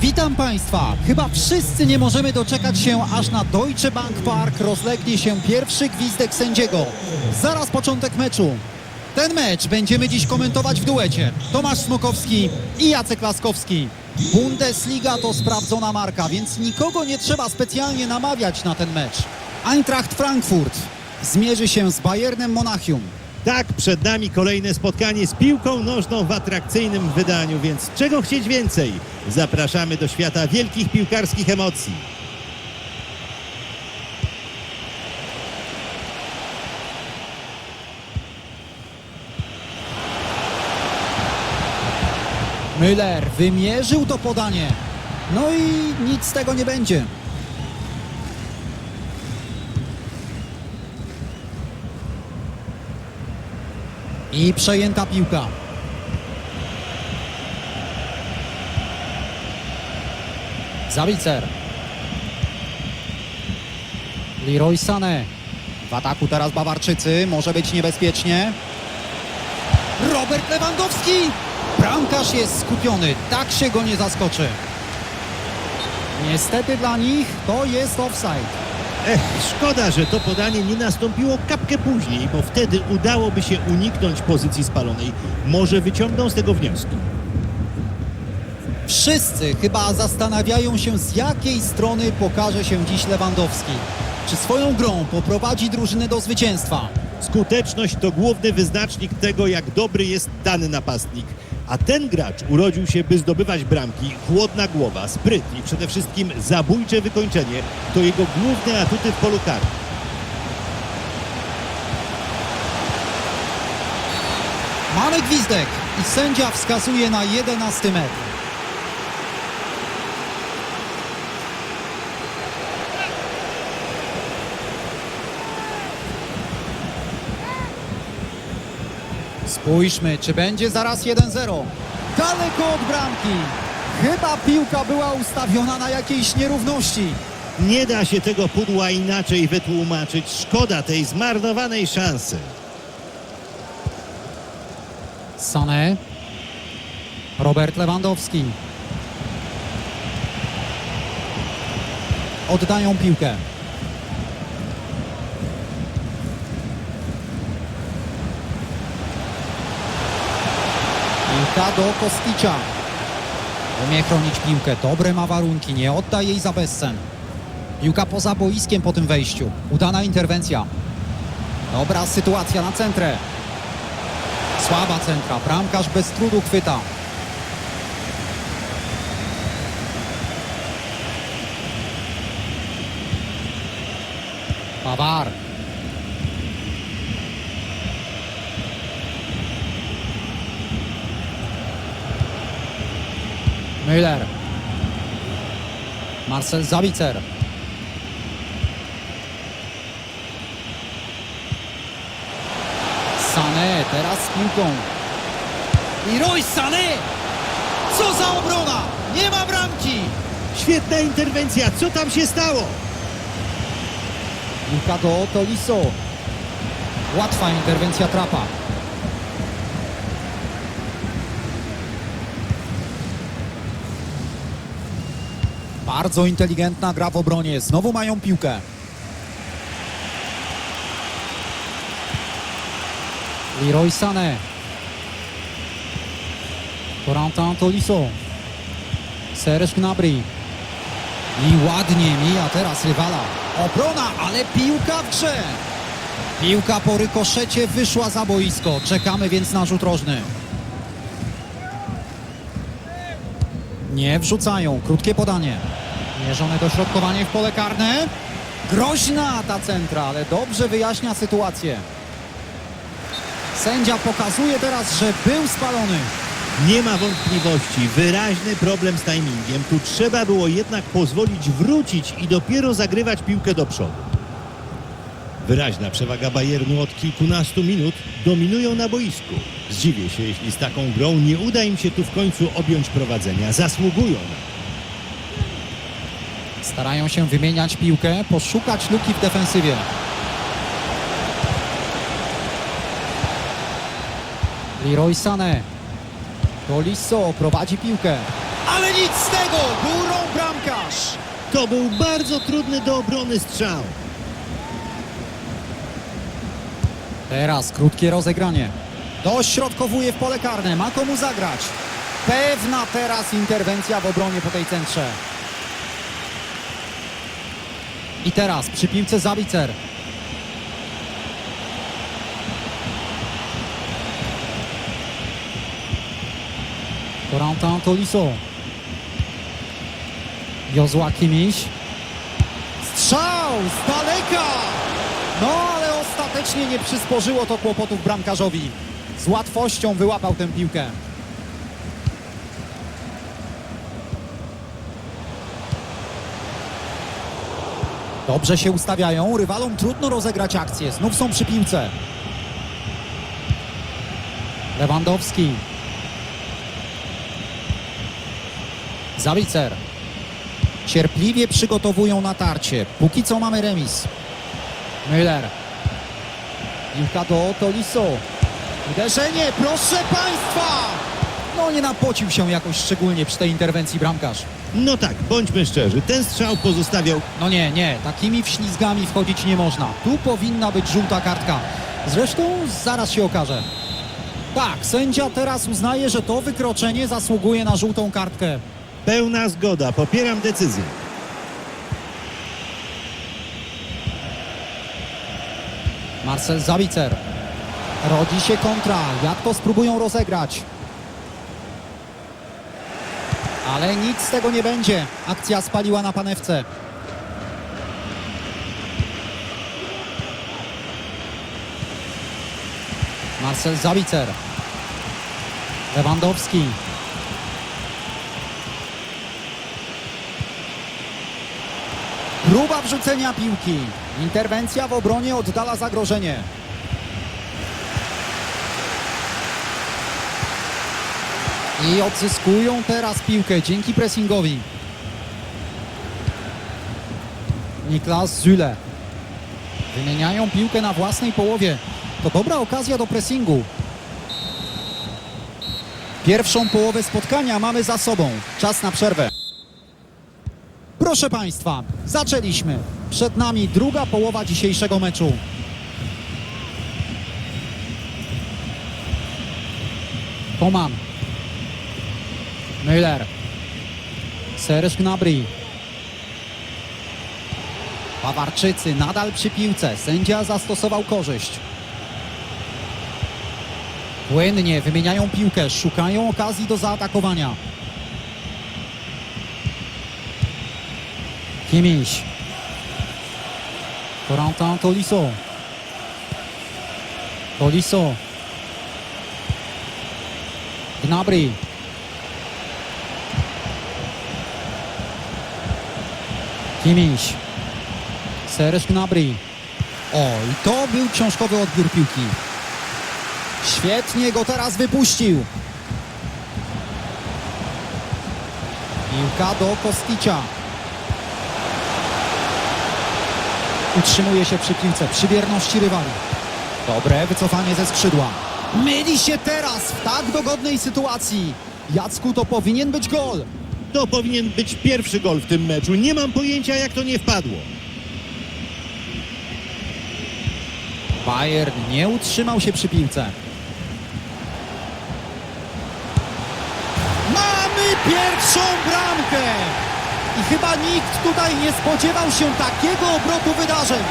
Witam Państwa! Chyba wszyscy nie możemy doczekać się, aż na Deutsche Bank Park rozlegnie się pierwszy gwizdek sędziego. Zaraz początek meczu. Ten mecz będziemy dziś komentować w duecie. Tomasz Smokowski i Jacek Laskowski. Bundesliga to sprawdzona marka, więc nikogo nie trzeba specjalnie namawiać na ten mecz. Eintracht Frankfurt zmierzy się z Bayernem Monachium. Tak, przed nami kolejne spotkanie z piłką nożną w atrakcyjnym wydaniu, więc czego chcieć więcej? Zapraszamy do świata wielkich piłkarskich emocji. Müller wymierzył to podanie. No i nic z tego nie będzie. I przejęta piłka. Zawicer. Leroy Sané. W ataku teraz Bawarczycy. Może być niebezpiecznie. Robert Lewandowski! Bramkarz jest skupiony, tak się go nie zaskoczy. Niestety dla nich to jest offside. Ech, szkoda, że to podanie nie nastąpiło kapkę później, bo wtedy udałoby się uniknąć pozycji spalonej. Może wyciągną z tego wnioski. Wszyscy chyba zastanawiają się, z jakiej strony pokaże się dziś Lewandowski. Czy swoją grą poprowadzi drużynę do zwycięstwa? Skuteczność to główny wyznacznik tego, jak dobry jest dany napastnik. A ten gracz urodził się, by zdobywać bramki. Chłodna głowa, spryt i przede wszystkim zabójcze wykończenie to jego główne atuty w polu karnym. Mamy gwizdek i sędzia wskazuje na 11 metr. Spójrzmy, czy będzie zaraz 1-0. Daleko od bramki. Chyba piłka była ustawiona na jakiejś nierówności. Nie da się tego pudła inaczej wytłumaczyć. Szkoda tej zmarnowanej szansy. Sané. Robert Lewandowski. Oddają piłkę. Piłka do Kosticia. Umie chronić piłkę. Dobre ma warunki. Nie odda jej za bezcen. Piłka poza boiskiem po tym wejściu. Udana interwencja. Dobra sytuacja na centrę. Słaba centra. Bramkarz bez trudu chwyta. Pawar. Müller. Marcel Zawicer. Sané teraz z piłką. Leroy Sané! Co za obrona! Nie ma bramki! Świetna interwencja. Co tam się stało? Piłka do Tolisso. Łatwa interwencja trapa. Bardzo inteligentna gra w obronie. Znowu mają piłkę. Leroy Sané. Corentin Tolisso. Serge Gnabry. I ładnie mija teraz rywala. Obrona, ale piłka w grze. Piłka po rykoszecie wyszła za boisko. Czekamy więc na rzut rożny. Nie wrzucają. Krótkie podanie. Mierzone dośrodkowanie w pole karne. Groźna ta centra, ale dobrze wyjaśnia sytuację. Sędzia pokazuje teraz, że był spalony. Nie ma wątpliwości. Wyraźny problem z timingiem. Tu trzeba było jednak pozwolić wrócić i dopiero zagrywać piłkę do przodu. Wyraźna przewaga Bayernu od kilkunastu minut dominują na boisku. Zdziwię się, jeśli z taką grą nie uda im się tu w końcu objąć prowadzenia. Zasługują na. Starają się wymieniać piłkę, poszukać luki w defensywie. Leroy Sané. Tolisso prowadzi piłkę. Ale nic z tego! Był To był bardzo trudny do obrony strzał. Teraz krótkie rozegranie. Dośrodkowuje w pole karne, ma komu zagrać. Pewna teraz interwencja w obronie po tej centrze. I teraz przy piłce Zabicer. Corentin Tolisso. Jozła Kimiś. Strzał z daleka! No ale ostatecznie nie przysporzyło to kłopotów bramkarzowi. Z łatwością wyłapał tę piłkę. Dobrze się ustawiają, rywalom trudno rozegrać akcję. Znów są przy piłce. Lewandowski. Zawicer. Cierpliwie przygotowują natarcie. Póki co mamy remis. Müller. Piłka do Tolisso. Uderzenie, proszę Państwa! No nie napocił się jakoś szczególnie przy tej interwencji bramkarz. No tak, bądźmy szczerzy, ten strzał pozostawiał No nie, nie, takimi wślizgami wchodzić nie można. Tu powinna być żółta kartka. Zresztą zaraz się okaże. Tak, sędzia teraz uznaje, że to wykroczenie zasługuje na żółtą kartkę. pełna zgoda. Popieram decyzję. Marcel Zawicer. Rodzi się kontra. Jak to spróbują rozegrać? Ale nic z tego nie będzie. Akcja spaliła na panewce. Marcel Zawicer. Lewandowski. Próba wrzucenia piłki. Interwencja w obronie oddala zagrożenie. I odzyskują teraz piłkę dzięki pressingowi. Niklas Züle. Wymieniają piłkę na własnej połowie. To dobra okazja do pressingu. Pierwszą połowę spotkania mamy za sobą. Czas na przerwę. Proszę Państwa, zaczęliśmy. Przed nami druga połowa dzisiejszego meczu. Koman. Müller. Serge Gnabry. Bawarczycy nadal przy piłce. Sędzia zastosował korzyść. Płynnie wymieniają piłkę, szukają okazji do zaatakowania. Kimmich. Corentin Tolisso. Tolisso. Gnabry. Kimmich. Serge Gnabry. O, i to był książkowy odbiór piłki. Świetnie go teraz wypuścił. Piłka do Kosticia. Utrzymuje się przy piłce, przy wierności rywali. Dobre wycofanie ze skrzydła. Myli się teraz w tak dogodnej sytuacji. Jacku, to powinien być gol. To powinien być pierwszy gol w tym meczu. Nie mam pojęcia, jak to nie wpadło. Bayern nie utrzymał się przy piłce. Mamy pierwszą bramkę! I chyba nikt tutaj nie spodziewał się takiego obrotu wydarzeń.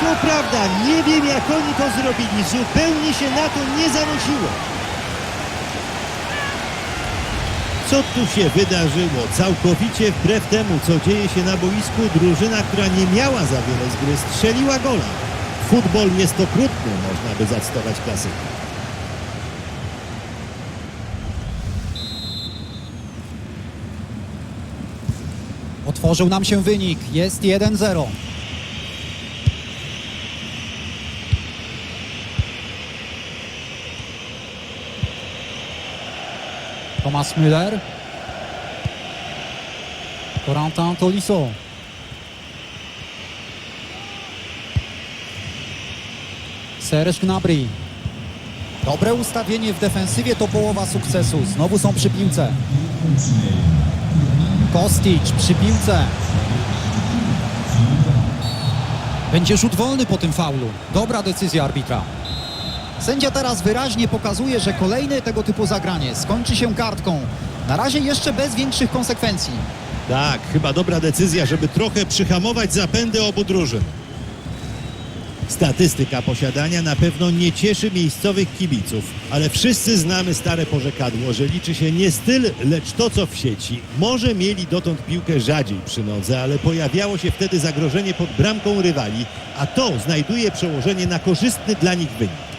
To prawda, nie wiem, jak oni to zrobili. Zupełnie się na to nie zanosiło. Co tu się wydarzyło? Całkowicie wbrew temu, co dzieje się na boisku, drużyna, która nie miała za wiele z gry, strzeliła gola. Futbol jest okrutny, można by zacytować klasyka. Otworzył nam się wynik. Jest 1-0. Thomas Müller. Corentin Tolisso. Serge Gnabry. Dobre ustawienie w defensywie to połowa sukcesu. Znowu są przy piłce. Kostić przy piłce. Będzie rzut wolny po tym faulu. Dobra decyzja arbitra. Sędzia teraz wyraźnie pokazuje, że kolejne tego typu zagranie skończy się kartką. Na razie jeszcze bez większych konsekwencji. Tak, chyba dobra decyzja, żeby trochę przyhamować zapędy obu drużyn. Statystyka posiadania na pewno nie cieszy miejscowych kibiców, ale wszyscy znamy stare porzekadło, że liczy się nie styl, lecz to, co w sieci. Może mieli dotąd piłkę rzadziej przy nodze, ale pojawiało się wtedy zagrożenie pod bramką rywali, a to znajduje przełożenie na korzystny dla nich wynik.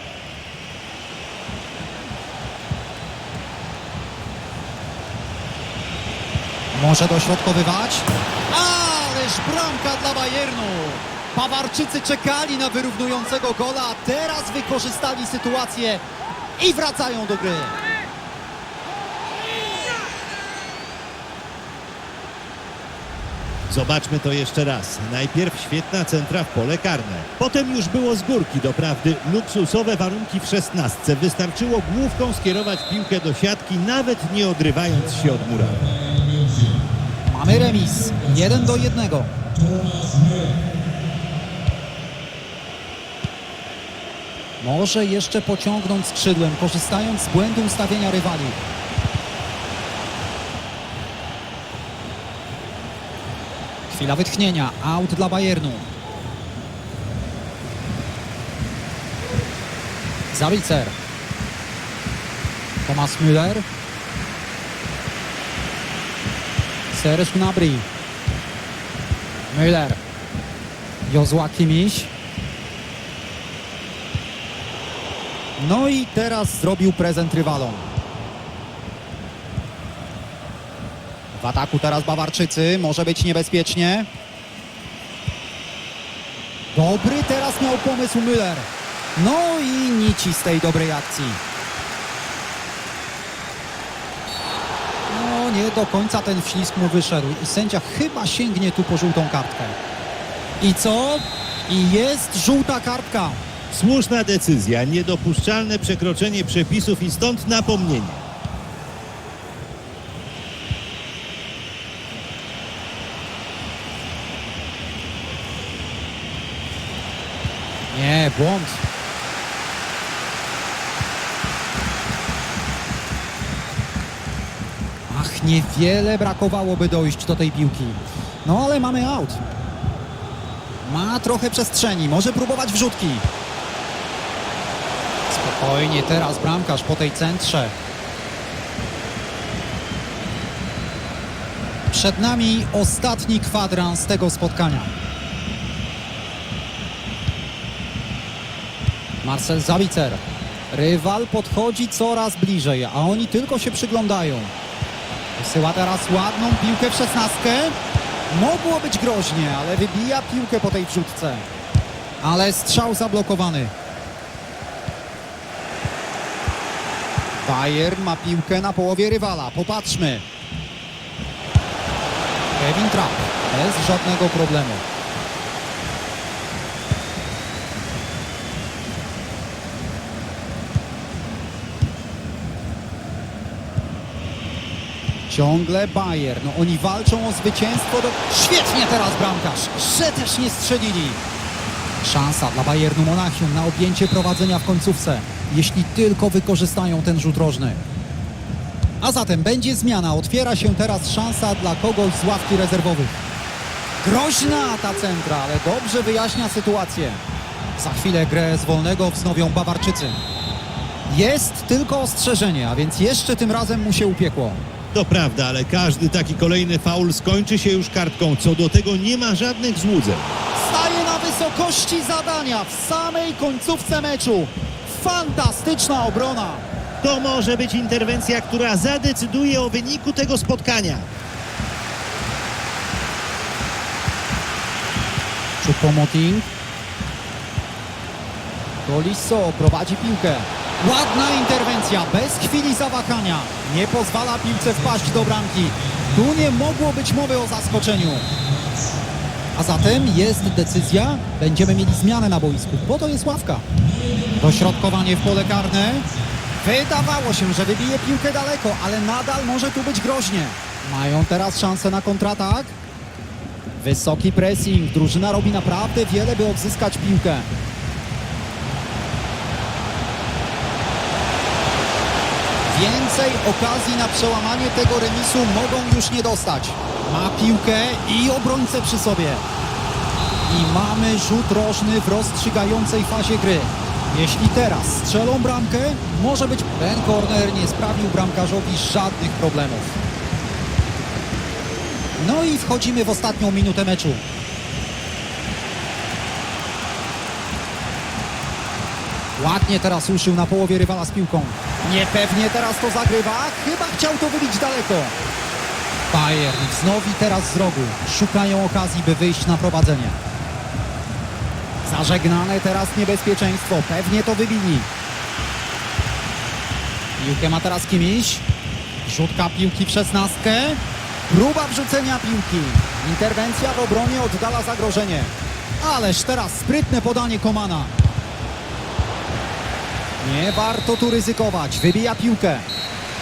Może dośrodkowywać. Ależ bramka dla Bayernu. Bawarczycy czekali na wyrównującego gola, a teraz wykorzystali sytuację i wracają do gry. Zobaczmy to jeszcze raz. Najpierw świetna centra w pole karne. Potem już było z górki, doprawdy luksusowe warunki w szesnastce. Wystarczyło główką skierować piłkę do siatki, nawet nie odrywając się od mura. Mamy remis. 1 do 1. Może jeszcze pociągnąć skrzydłem, korzystając z błędu ustawienia rywali. Chwila wytchnienia. Out dla Bayernu. Zawicer. Thomas Müller. Serge Gnabry. Müller. Jozła Kimiś. No i teraz zrobił prezent rywalom. W ataku teraz Bawarczycy. Może być niebezpiecznie. Dobry teraz miał pomysł Müller. No i nici z tej dobrej akcji. No nie do końca ten wślizg mu wyszedł i sędzia chyba sięgnie tu po żółtą kartkę. I co? I jest żółta kartka. Słuszna decyzja, niedopuszczalne przekroczenie przepisów i stąd napomnienie. Nie, błąd. Ach, niewiele brakowałoby dojść do tej piłki. No ale mamy aut. Ma trochę przestrzeni, może próbować wrzutki. Spokojnie teraz bramkarz po tej centrze. Przed nami ostatni kwadrans tego spotkania. Marcel Zawicer. Rywal podchodzi coraz bliżej, a oni tylko się przyglądają. Wysyła teraz ładną piłkę w szesnastkę. Mogło być groźnie, ale wybija piłkę po tej wrzutce. Ale strzał zablokowany. Bayern ma piłkę na połowie rywala. Popatrzmy. Kevin Trapp. Bez żadnego problemu. Ciągle Bayern. No oni walczą o zwycięstwo. Do... Świetnie teraz bramkarz. Że też nie strzelili. Szansa dla Bayernu Monachium na objęcie prowadzenia w końcówce. Jeśli tylko wykorzystają ten rzut rożny. A zatem będzie zmiana. Otwiera się teraz szansa dla kogoś z ławki rezerwowych. Groźna ta centra, ale dobrze wyjaśnia sytuację. Za chwilę grę z wolnego wznowią Bawarczycy. Jest tylko ostrzeżenie, a więc jeszcze tym razem mu się upiekło. To prawda, ale każdy taki kolejny faul skończy się już kartką. Co do tego nie ma żadnych złudzeń. Staje na wysokości zadania w samej końcówce meczu. Fantastyczna obrona. To może być interwencja, która zadecyduje o wyniku tego spotkania. Choupo-Moting. Tolisso prowadzi piłkę. Ładna interwencja, bez chwili zawahania. Nie pozwala piłce wpaść do bramki. Tu nie mogło być mowy o zaskoczeniu. A zatem jest decyzja. Będziemy mieli zmianę na boisku, bo to jest ławka. Dośrodkowanie w pole karne. Wydawało się, że wybije piłkę daleko, ale nadal może tu być groźnie. Mają teraz szansę na kontratak. Wysoki pressing. Drużyna robi naprawdę wiele, by odzyskać piłkę. Więcej okazji na przełamanie tego remisu mogą już nie dostać. Ma piłkę i obrońcę przy sobie. I mamy rzut rożny w rozstrzygającej fazie gry. Jeśli teraz strzelą bramkę, może być... Ten korner nie sprawił bramkarzowi żadnych problemów. No i wchodzimy w ostatnią minutę meczu. Ładnie teraz uszył na połowie rywala z piłką. Niepewnie teraz to zagrywa. Chyba chciał to wybić daleko. Bayern wznowi teraz z rogu. Szukają okazji, by wyjść na prowadzenie. Zażegnane teraz niebezpieczeństwo. Pewnie to wybili. Piłkę ma teraz Kimiś. Rzutka piłki w szesnastkę. Próba wrzucenia piłki. Interwencja w obronie oddala zagrożenie. Ależ teraz sprytne podanie Komana. Nie warto tu ryzykować. Wybija piłkę.